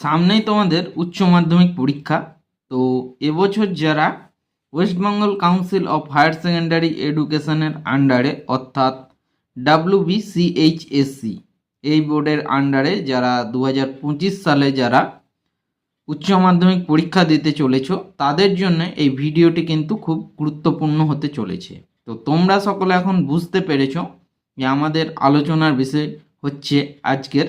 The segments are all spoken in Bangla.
সামনেই তোমাদের উচ্চ মাধ্যমিক পরীক্ষা। তো এবছর যারা West Bengal council of higher secondary এডুকেশনের আন্ডারে অর্থাৎ ডাব্লিউবিসিএইচএসসি এই বোর্ডের আন্ডারে যারা দু হাজার পঁচিশ সালে যারা উচ্চ মাধ্যমিক পরীক্ষা দিতে চলেছো, তাদের জন্য এই ভিডিওটি কিন্তু খুব গুরুত্বপূর্ণ হতে চলেছে। তো তোমরা সকলে এখন বুঝতে পেরেছ যে আমাদের আলোচনার বিষয় হচ্ছে আজকের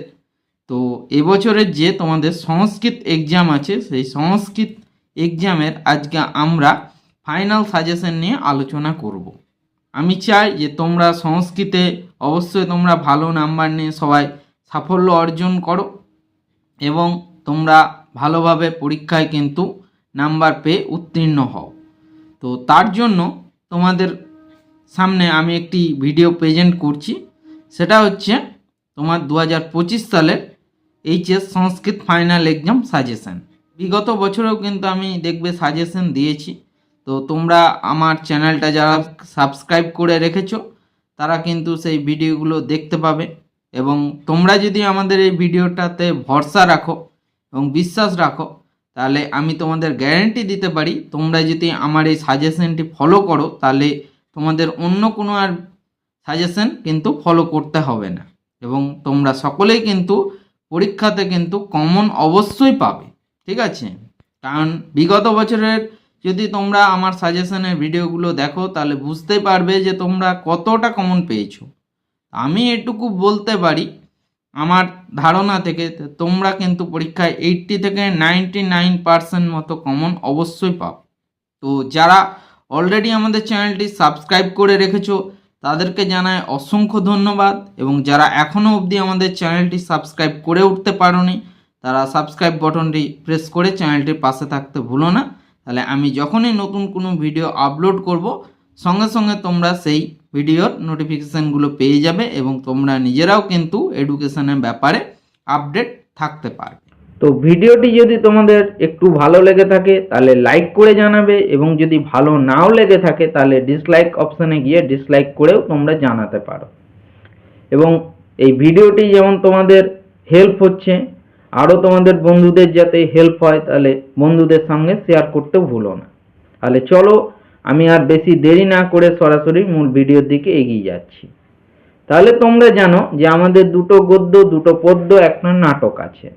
তো এবছরের যে তোমাদের সংস্কৃত এক্সাম আছে, সেই সংস্কৃত এক্সামের আজকে আমরা ফাইনাল সাজেশন নিয়ে আলোচনা করব। আমি চাই যে তোমরা সংস্কৃতে অবশ্যই তোমরা ভালো নাম্বার নিয়ে সবাই সাফল্য অর্জন করো এবং তোমরা ভালোভাবে পরীক্ষায় কিন্তু নাম্বার পেয়ে উত্তীর্ণ হও। তো তার জন্য তোমাদের সামনে আমি একটি ভিডিও প্রেজেন্ট করছি। সেটা হচ্ছে তোমার দু হাজার পঁচিশ সালের HS Sanskrit final exam suggestion বিগত বছরেও কিন্তু আমি দেখবে সাজেশন দিয়েছি। তো তোমরা আমার চ্যানেলটা যারা সাবস্ক্রাইব করে রেখেছো, তারা কিন্তু সেই ভিডিওগুলো দেখতে পাবে। এবং তোমরা যদি আমাদের এই ভিডিওটাতে ভরসা রাখো এবং বিশ্বাস রাখো, তাহলে আমি তোমাদের গ্যারেন্টি দিতে পারি, তোমরা যদি আমার এই সাজেশনটি ফলো করো, তাহলে তোমাদের অন্য কোনো আর সাজেশন কিন্তু ফলো করতে হবে না। এবং তোমরা সকলেই কিন্তু পরীক্ষাতে কিন্তু কমন অবশ্যই পাবে, ঠিক আছে? কারণ বিগত বছরের যদি তোমরা আমার সাজেশনের ভিডিওগুলো দেখো, তাহলে বুঝতে পারবে যে তোমরা কতটা কমন পেয়েছ। আমি এটুকু বলতে পারি, আমার ধারণা থেকে তোমরা কিন্তু পরীক্ষায় এইট্টি থেকে নাইনটি নাইন পার্সেন্ট মতো কমন অবশ্যই পাও তো যারা অলরেডি আমাদের চ্যানেলটি সাবস্ক্রাইব করে রেখেছো তাদেরকে জানায় অসংখ্য ধন্যবাদ এবং যারা এখনও অবধি আমাদের চ্যানেলটি সাবস্ক্রাইব করে উঠতে পারোনি, তারা সাবস্ক্রাইব বটনটি প্রেস করে চ্যানেলটির পাশে থাকতে ভুলো না। তাহলে আমি যখনই নতুন কোনো ভিডিও আপলোড করব, সঙ্গে সঙ্গে তোমরা সেই ভিডিওর নোটিফিকেশানগুলো পেয়ে যাবে এবং তোমরা নিজেরাও কিন্তু এডুকেশনের ব্যাপারে আপডেট থাকতে পারবে। তো ভিডিওটি যদি তোমাদের একটু ভালো লেগে থাকে, তাহলে লাইক করে জানাবে এবং যদি ভালো নাও লেগে থাকে, তাহলে ডিসলাইক অপশানে গিয়ে ডিসলাইক করেও তোমরা জানাতে পারো। এবং এই ভিডিওটি যেমন তোমাদের হেল্প হচ্ছে, আরও তোমাদের বন্ধুদের যাতে হেল্প হয়, তাহলে বন্ধুদের সঙ্গে শেয়ার করতে ভুলো না। তাহলে চলো, আমি আর বেশি দেরি না করে সরাসরি মূল ভিডিওর দিকে এগিয়ে যাচ্ছি। তাহলে তোমরা জানো যে আমাদের দুটো গদ্য, দুটো পদ্য, একটা নাটক আছে।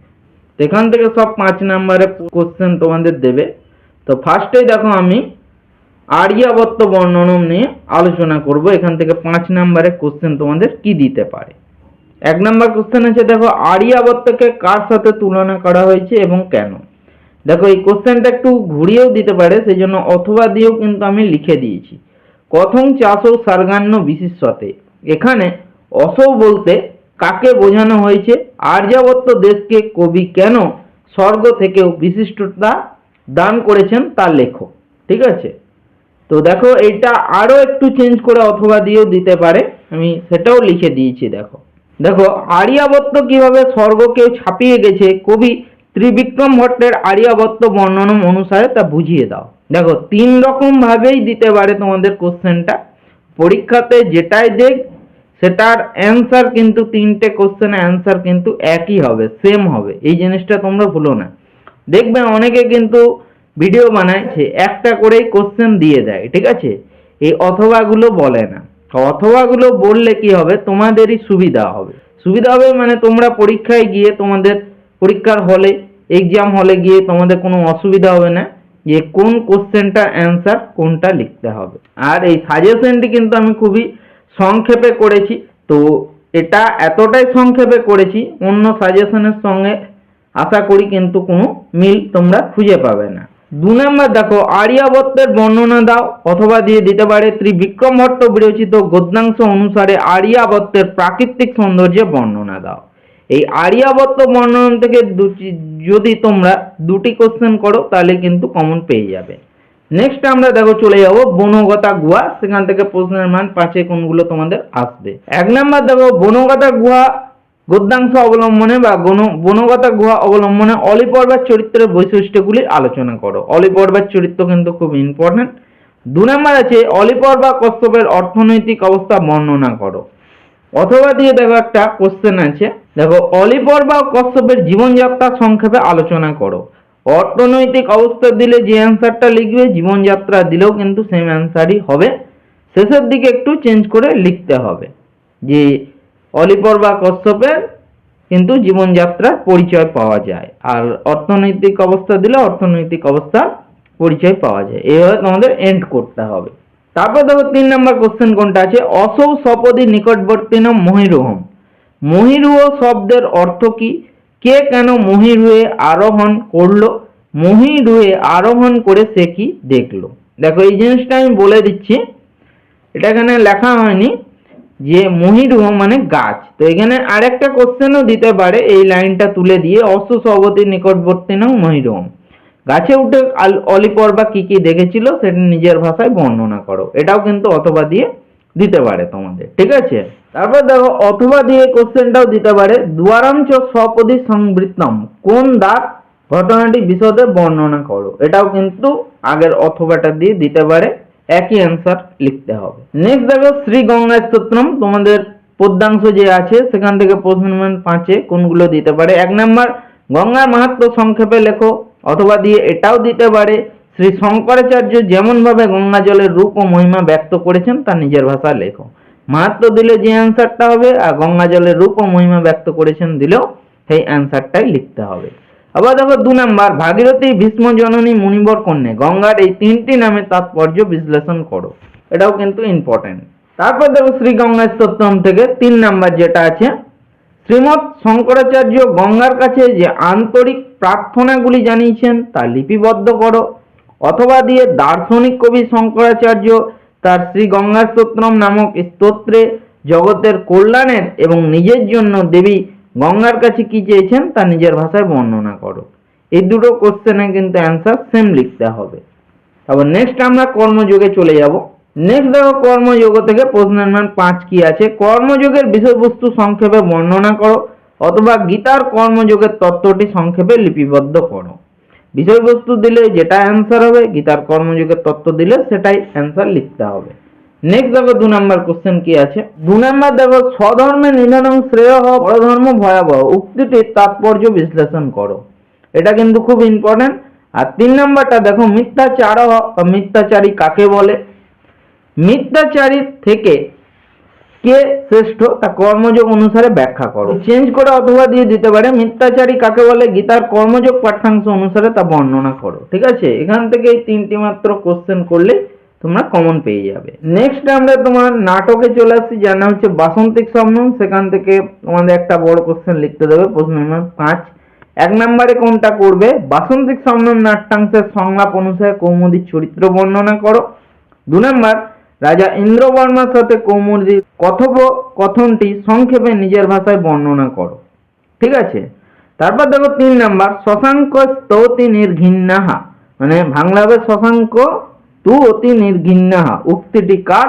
এখান থেকে সব পাঁচ নাম্বারে কোশ্চেন তোমাদের দেবে। তো ফার্স্টেই দেখো আমি আর্যাবর্ত বর্ণনম নিয়ে আলোচনা করব। এখান থেকে পাঁচ নাম্বারে কোশ্চেন তোমাদের কি দিতে পারে? এক নাম্বার কোশ্চেন আছে দেখো, আর্যাবর্তকে কার সাথে তুলনা করা হয়েছে এবং কেন? দেখো, এই কোশ্চেনটা একটু ঘুরিয়েও দিতে পারে সেই জন্য অথবা দিয়েও কিন্তু আমি লিখে দিয়েছি। কথং ও সার্গান্য বিশিষ্যতে। এখানে অসৌ বলতে কাকে বোঝানো হয়েছে? আর্যাবর্ত দেশকে কবি কেন স্বর্গ থেকেও বিশিষ্টতা দান করেছেন তার লেখো ঠিক আছে? তো দেখো, এইটা আরও একটু চেঞ্জ করে অথবা দিয়েও দিতে পারে। আমি সেটাও লিখে দিয়েছি, দেখো। দেখো আর্যাবর্ত কীভাবে স্বর্গকে ছাপিয়ে গেছে, কবি ত্রিবিক্রম ভট্টের আর্যাবর্ত বর্ণনম অনুসারে তা বুঝিয়ে দাও। দেখো, তিন রকম ভাবেই দিতে পারে তোমাদের কোশ্চেনটা পরীক্ষাতে যেটাই দেখ সেটার অ্যান্সার কিন্তু তিনটে কোশ্চেনের অ্যান্সার কিন্তু একই হবে সেম হবে। এই জিনিসটা তোমরা ভুলো না। দেখবে অনেকে কিন্তু ভিডিও বানায় সে একটা করেই কোশ্চেন দিয়ে দেয়, ঠিক আছে? এই অথবাগুলো বলে না। অথবাগুলো বললে কি হবে? তোমাদেরই সুবিধা হবে। সুবিধা হবে মানে তোমরা পরীক্ষায় গিয়ে তোমাদের পরীক্ষার হলে এক্সাম হলে গিয়ে তোমাদের কোনো অসুবিধা হবে না যে কোন কোশ্চেনটা অ্যান্সার কোনটা লিখতে হবে। আর এই সাজেশনটি কিন্তু আমি খুবই সংক্ষেপে করেছি। তো এটা এতটাই সংক্ষেপে করেছি, অন্য সাজেশনের সঙ্গে আশা করি কিন্তু কোনো মিল তোমরা খুঁজে পাবে না। দু নম্বর দেখো আর্যাবর্তের বর্ণনা দাও, অথবা দিয়ে দিতে পারে ত্রিবিক্রম ভট্ট বিরচিত গদ্যাংশ অনুসারে আর্যাবর্তের প্রাকৃতিক সৌন্দর্যের বর্ণনা দাও। এই আর্যাবর্ত বর্ণন থেকে দুটি যদি তোমরা দুটি কোশ্চেন করো, তাহলে কিন্তু কমন পেয়ে যাবে। নেক্সট আমরা দেখো চলে যাব বনগতা গুহা, সেখান থেকে প্রশ্নের মান পাঁচে কোনগুলো তোমাদের আসবে। এক নাম্বার দেখো, বনগতা গুহা গদ্যাংশ অবলম্বনে বা বনগতা গুহা অবলম্বনে অলিপর্বার চরিত্রের বৈশিষ্ট্যগুলি আলোচনা করো। অলিপর্বার চরিত্র কিন্তু খুব ইম্পর্টেন্ট দু নম্বর আছে, অলিপর্বা কশ্যপের অর্থনৈতিক অবস্থা বর্ণনা করো। অথবা দিয়ে দেখো একটা কোশ্চেন আছে। দেখো অলিপর বা কশ্যপের জীবনযাত্রা সংক্ষেপে আলোচনা করো। অর্থনৈতিক অবস্থা দিলে যে অ্যান্সারটা লিখবে, জীবনযাত্রা দিলেও কিন্তু সেম অ্যান্সারই হবে। শেষের দিকে একটু চেঞ্জ করে লিখতে হবে। যে অলিপর বা কশ্যপের কিন্তু জীবনযাত্রার পরিচয় পাওয়া যায়। আর অর্থনৈতিক অবস্থা দিলে অর্থনৈতিক অবস্থার পরিচয় পাওয়া যায়। এইভাবে তোমাদের এন্ড করতে হবে। তারপর দেখো তিন নম্বর কোশ্চেন কোনটা আছে? অসৌ সপদি নিকটবর্তী নাম মহিরোহম। মহিরুহ শব্দের অর্থ কি? কে কেন মহিরুহে আরোহণ করল? মহিরুহে আরোহণ করে সে কি দেখল? দেখো, এই জিনিসটা আমি বলে দিচ্ছি। এটা এখানে লেখা হয়নি যে মহিরুহ মানে গাছ। তো এখানে আরেকটা কোশ্চেনও দিতে পারে, এই লাইনটা তুলে দিয়ে অশ্ব সবতী নিকটবর্তী নাম মহিরুহম গাছে উঠে অলিপর বা কি কি দেখেছিল সেটা নিজের ভাষায় বর্ণনা করো। এটাও কিন্তু অথবা দিয়ে দিতে পারে তোমাদের, ঠিক আছে? তারপর দেখো, অথবা দিয়ে কোশ্চেনটাও দিতে পারে। দ্বারাম চ স্বপদী সংবৃত্তম, কোন দাগ ঘটনাটি বিশদে বর্ণনা করো? এটাও কিন্তু আগের অথবাটা দিয়ে দিতে পারে। একই অ্যান্সার লিখতে হবে। নেক্সট দেখো, শ্রী গঙ্গা স্তোত্রম, তোমাদের পদ্যাংশ যে আছে, সেখান থেকে প্রশ্ন পাঁচে কোনগুলো দিতে পারে? এক নম্বর, গঙ্গার মাহাত্ম সংক্ষেপে লেখো, অথবা দিয়ে এটাও দিতে পারে, শ্রী শঙ্করাচার্য যেমনভাবে গঙ্গা জলের রূপ ও মহিমা ব্যক্ত করেছেন, তা নিজের ভাষায় লেখো। মাহাত্ম দিলে যে অ্যান্সারটা হবে আর গঙ্গা জলের রূপ ও মহিমা ব্যক্ত করেছেন দিলেও সেই অ্যান্সারটাই লিখতে হবে। আবার দেখো দু নাম্বার, ভাগীরথী ভীষ্ম জননী মুনিবর কন্যা, গঙ্গার এই তিনটি নামে তাৎপর্য বিশ্লেষণ করো। এটাও কিন্তু ইম্পর্টেন্ট তারপর দেখো শ্রী গঙ্গা স্তোত্রম থেকে তিন নাম্বার যেটা আছে, শ্রীমৎ শঙ্করাচার্য গঙ্গার কাছে যে আন্তরিক প্রার্থনাগুলি জানিয়েছেন তা লিপিবদ্ধ করো, অথবা দিয়ে দার্শনিক কবি শঙ্করাচার্য তার শ্রী গঙ্গা স্তোত্রম নামক স্তোত্রে জগতের কল্যাণের এবং নিজের জন্য দেবী গঙ্গার কাছে কি চেয়েছেন তা নিজের ভাষায় বর্ণনা করো। এই দুটো কোশ্চেনে কিন্তু অ্যান্সার সেম লিখতে হবে। তারপর নেক্সট আমরা কর্মযোগে চলে যাব। নেক্সট দেখো কর্মযোগ থেকে প্রশ্ন নাম্বার পাঁচ কি আছে? কর্মযোগের বিষয়বস্তু সংক্ষেপে বর্ণনা করো অথবা গীতার কর্মযোগের তত্ত্বটি সংক্ষেপে লিপিবদ্ধ করো। বিষয়বস্তু দিলে যেটা অ্যান্সার হবে, গীতার কর্মযোগের তত্ত্ব দিলে সেটাই অ্যান্সার লিখতে হবে। নেক্সট দেখো দু নাম্বার কোশ্চেন কি আছে? দু নাম্বার দেখো, স্বধর্মে নিধনং শ্রেয় পরধর্ম ভয়াবহ। উক্তিটির তাৎপর্য বিশ্লেষণ করো। এটা কিন্তু খুব ইম্পর্টেন্ট আর তিন নাম্বারটা দেখো মিথ্যাচার মিথ্যাচারী কাকে বলে? মিথ্যাচারী থেকে কে শ্রেষ্ঠ তা কর্মযোগ অনুসারে ব্যাখ্যা করো। চেঞ্জ করে অথবা দিয়ে দিতে পারে। মিথ্যাচারী কাকে বলে? গীতার কর্মযোগ পাঠ্যাংশ অনুসারে তা বর্ণনা করো। ঠিক আছে? এখান থেকে এই তিনটি মাত্র কোশ্চেন করলে তোমরা কমন পেয়ে যাবে। নেক্সট আমরা তোমার নাটকে চলে আসছি, যার নাম হচ্ছে বাসন্তিক স্বপ্ন সেখান থেকে তোমাদের একটা বড় কোশ্চেন লিখতে দেবে। প্রশ্ন নম্বর পাঁচ। এক নম্বরে কোনটা করবে? বাসন্তিক স্বপ্ন নাট্যাংশের সংলাপ অনুসারে কৌমুদীর চরিত্র বর্ণনা করো। দু নম্বর রাজা ইন্দ্রবর্মার সাথে কৌমুদীর কথোপকথনটি সংক্ষেপে নিজের ভাষায় বর্ণনা করো। ঠিক আছে? তারপর দেখো তিন নাম্বার, শশাঙ্ক স্তৌতি নির্ঘিন্নাহা। মানে বাংলা হবে শশাঙ্ক তু অতি নির্ঘিন্নাহা। উক্তিটি কার?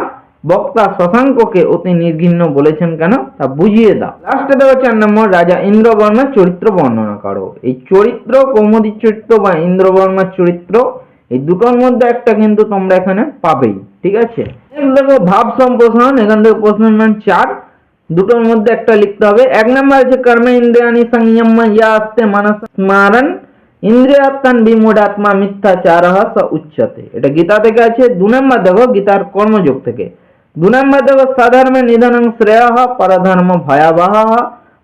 বক্তা শশাঙ্ককে অতি নির্ঘিন্ন বলেছেন কেন? তা বুঝিয়ে দাও। লাস্টে দেখো চার নম্বর, রাজা ইন্দ্রবর্মার চরিত্র বর্ণনা করো। এই চরিত্র কৌমুদীর চরিত্র বা ইন্দ্রবর্মার চরিত্র, এই দুটোর মধ্যে একটা কিন্তু তোমরা এখানে পাবেই। ঠিক আছে? দেখো ভাব সম্প্রসারণ, এখান থেকে প্রশ্ন নম্বর চার। দুটোর মধ্যে একটা লিখতে হবে। এক নম্বর আছে, কর্ম ইন্দ্রিয়ানি সংযম ইয়া আস্তে মানস স্মারণ, ইন্দ্রিয়াত্মান বিমূঢ়াত্মা মিথ্যাচার স উচ্চতে। এটা গীতা থেকে আছে। দু নম্বর দেখো, গীতার কর্মযোগ থেকে। দু নম্বর দেখো সাধর্মে নিধনং শ্রেয়, পরধর্ম ভয়াবহ।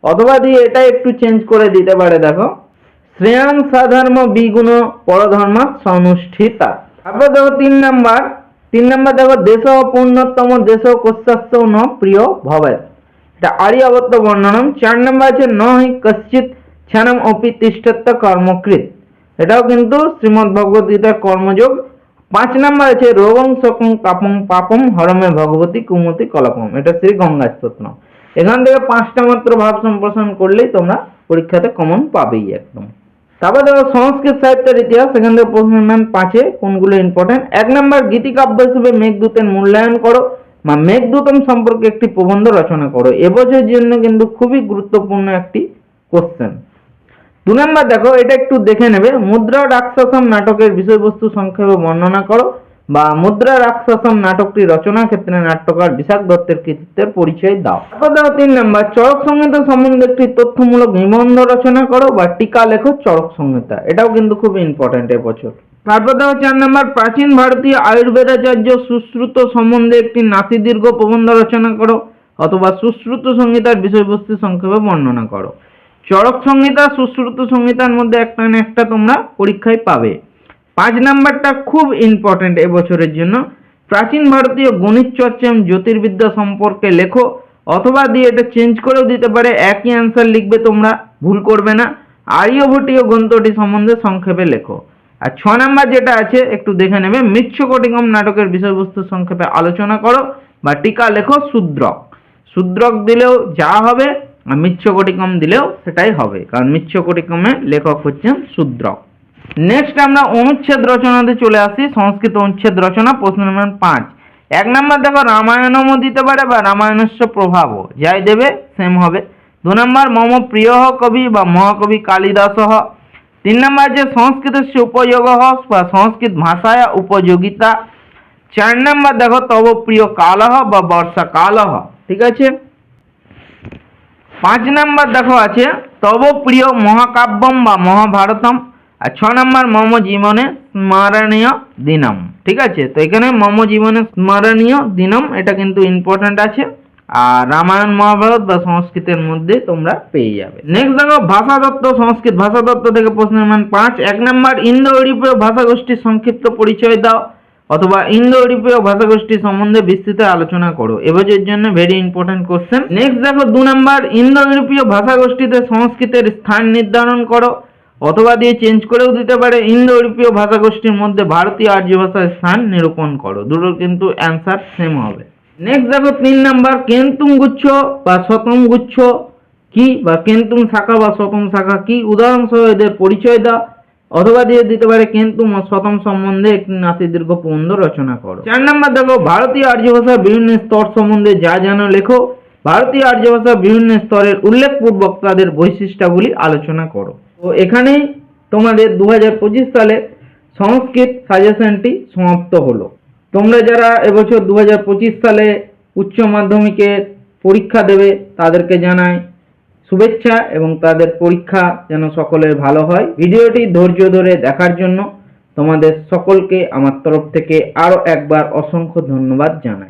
অথবা দিয়ে এটা একটু চেঞ্জ করে দিতে পারে, দেখো। শ্রেয়াং সাধর্ম বিগুণ, পরধর্ম সনুষ্ঠিতা। তারপর দেখো তিন নাম্বার তিন নম্বর দেখো দেশ পূর্ণতম দেশ কস্যাস্য ন প্রিয় ভবে এটা আর্যাবত্ত বর্ণনম। চার নাম্বার আছে, ন হি কশ্চিৎ ক্ষণম অপি তিষ্ঠত্ব কর্মকৃত। এটাও কিন্তু শ্রীমদ্ ভগবত গীতার কর্মযোগ। পাঁচ নম্বর আছে, রোগং সকং পাপং পাপম হরমে ভগবতী কুমতি কলপম। এটা শ্রী গঙ্গা স্তোত্র এখান থেকে পাঁচটা মাত্র ভাব সম্প্রসারণ করলেই তোমরা পরীক্ষাতে কমন পাবেই একদম। তারপর দেখো সংস্কৃত সাহিত্যের ইতিহাস, সেখান থেকে প্রশ্ন নাম পাঁচে কোনগুলো ইম্পর্টেন্ট এক নম্বর গীতিকাব্য হিসেবে মেঘদূতের মূল্যায়ন করো বা মেঘদূতম সম্পর্কে একটি প্রবন্ধ রচনা করো। এবছরের জন্য কিন্তু খুবই গুরুত্বপূর্ণ একটি কোশ্চেন দু নম্বর দেখো, এটা একটু দেখে নেবে। মুদ্রা, রাক্ষসম নাটকের বিষয়বস্তু সংক্ষেপে বর্ণনা করো। বা মুদ্রা রাক্ষসম নাটকটি রচনা ক্ষেত্রে নাট্যকার বিশাখ দত্তের কৃতিত্বের পরিচয় দাও। তারপর তিন নম্বর, চড়ক সংহিতা সম্বন্ধে একটি তথ্যমূলক নিবন্ধ রচনা করো বা টিকা লেখো চড়ক সংহিতা এটাও কিন্তু খুব ইম্পর্টেন্ট এবছর তারপর দেখো চার নম্বর, প্রাচীন ভারতীয় আয়ুর্বেদাচার্য সুশ্রুত সম্বন্ধে একটি নাতিদীর্ঘ প্রবন্ধ রচনা করো অথবা সুশ্রুত সংহিতার বিষয়বস্তু সংক্ষেপে বর্ণনা করো। চড়ক সংহিতা সুশ্রুত সংহিতার মধ্যে একটা না একটা তোমরা পরীক্ষায় পাবে। পাঁচ নাম্বারটা খুব ইম্পর্টেন্ট এবছরের জন্য। প্রাচীন ভারতীয় গণিত চর্চা জ্যোতির্বিদ্যা সম্পর্কে লেখো, অথবা দিয়ে এটা চেঞ্জ করেও দিতে পারে, একই অ্যান্সার লিখবে তোমরা, ভুল করবে না। আর্যভট্টীয় গ্রন্থটি সম্বন্ধে সংক্ষেপে লেখো। আর ছ নাম্বার যেটা আছে, একটু দেখে নেবে মৃচ্ছকটিকম নাটকের বিষয়বস্তু সংক্ষেপে আলোচনা করো, বা টিকা লেখো, শূদ্রক। শূদ্রক দিলেও যা হবে, আর মৃচ্ছকটিকম দিলেও সেটাই হবে। কারণ মৃচ্ছকটিকমে লেখক হচ্ছেন শূদ্রক। নেক্সট আমরা অনুচ্ছেদ রচনাতে চলে আসি, সংস্কৃত অনুচ্ছেদ রচনা, প্রশ্ন নম্বর পাঁচ। এক নম্বর দেখো রামায়ণমও দিতে পারে বা রামায়ণস্য প্রভাবও যাই দেবে সেম হবে। দু নম্বর, মম প্রিয় কবি বা মহাকবি কালিদাস। তিন নম্বর যে সংস্কৃতস্য উপযোগ বা সংস্কৃত ভাষায় উপযোগিতা। চার নম্বর দেখো, তব প্রিয় কালহ বা বর্ষাকালহ ঠিক আছে? পাঁচ নাম্বার দেখো আছে, তব প্রিয় মহাকাব্যম বা মহাভারতম। আর ছ নম্বর মম জীবনে স্মরণীয় দিনম। ঠিক আছে? তো এখানে মম জীবনে স্মরণীয় দিনম, এটা কিন্তু ইম্পর্ট্যান্ট আছে। আর রামায়ণ, মহাভারত বা সংস্কৃতের মধ্যে তোমরা পেয়ে যাবে। নেক্সট দেখো ভাষা ভাষাতত্ত্ব, সংস্কৃত ভাষা ভাষাতত্ত্ব থেকে প্রশ্ন মান পাঁচ। এক নম্বর ইন্দো ইউরোপীয় ভাষাগোষ্ঠীর সংক্ষিপ্ত পরিচয় দাও, অথবা ইন্দো ইউরোপীয় ভাষাগোষ্ঠী সম্বন্ধে বিস্তৃত আলোচনা করো। এবছরের জন্য ভেরি ইম্পর্টেন্ট কোশ্চেন নেক্সট দেখো, দু নম্বর ইন্দো ইউরোপীয় ভাষাগোষ্ঠীতে সংস্কৃতের স্থান নির্ধারণ করো। অথবা দিয়ে চেঞ্জ করেও দিতে পারে। ইন্দো ইউরোপীয় ভাষাগোষ্ঠীর মধ্যে ভারতীয় আর্য ভাষার স্থান নিরূপণ করো। দুটোর কিন্তু অ্যান্সার সেম হবে। নেক্সট দেখো, তিন নাম্বার কেন্তুম গুচ্ছ বা শতম গুচ্ছ কি বা কেন্তুম শাখা বা শতম শাখা কি? উদাহরণসহ এদের পরিচয় দাও। অথবা দিয়ে দিতে পারে কেন্তুম ও শতম সম্বন্ধে একটি নাতিদীর্ঘ প্রবন্ধ রচনা করো। চার নাম্বার দেখো, ভারতীয় আর্য ভাষার বিভিন্ন স্তর সম্বন্ধে যা জানো লেখো। ভারতীয় আর্য ভাষার বিভিন্ন স্তরের উল্লেখপূর্বক তাদের বৈশিষ্ট্যাবলী আলোচনা করো। তো এখানেই তোমাদের দু হাজার পঁচিশ সালে সংস্কৃত সাজেশনটি সমাপ্ত হলো। তোমরা যারা এবছর দু হাজার পঁচিশ সালে উচ্চ মাধ্যমিকে পরীক্ষা দেবে, তাদেরকে জানাই শুভেচ্ছা এবং তাদের পরীক্ষা যেন সকলের ভালো হয়। ভিডিওটি ধৈর্য ধরে দেখার জন্য তোমাদের সকলকে আমার তরফ থেকে আরও একবার অসংখ্য ধন্যবাদ জানাই।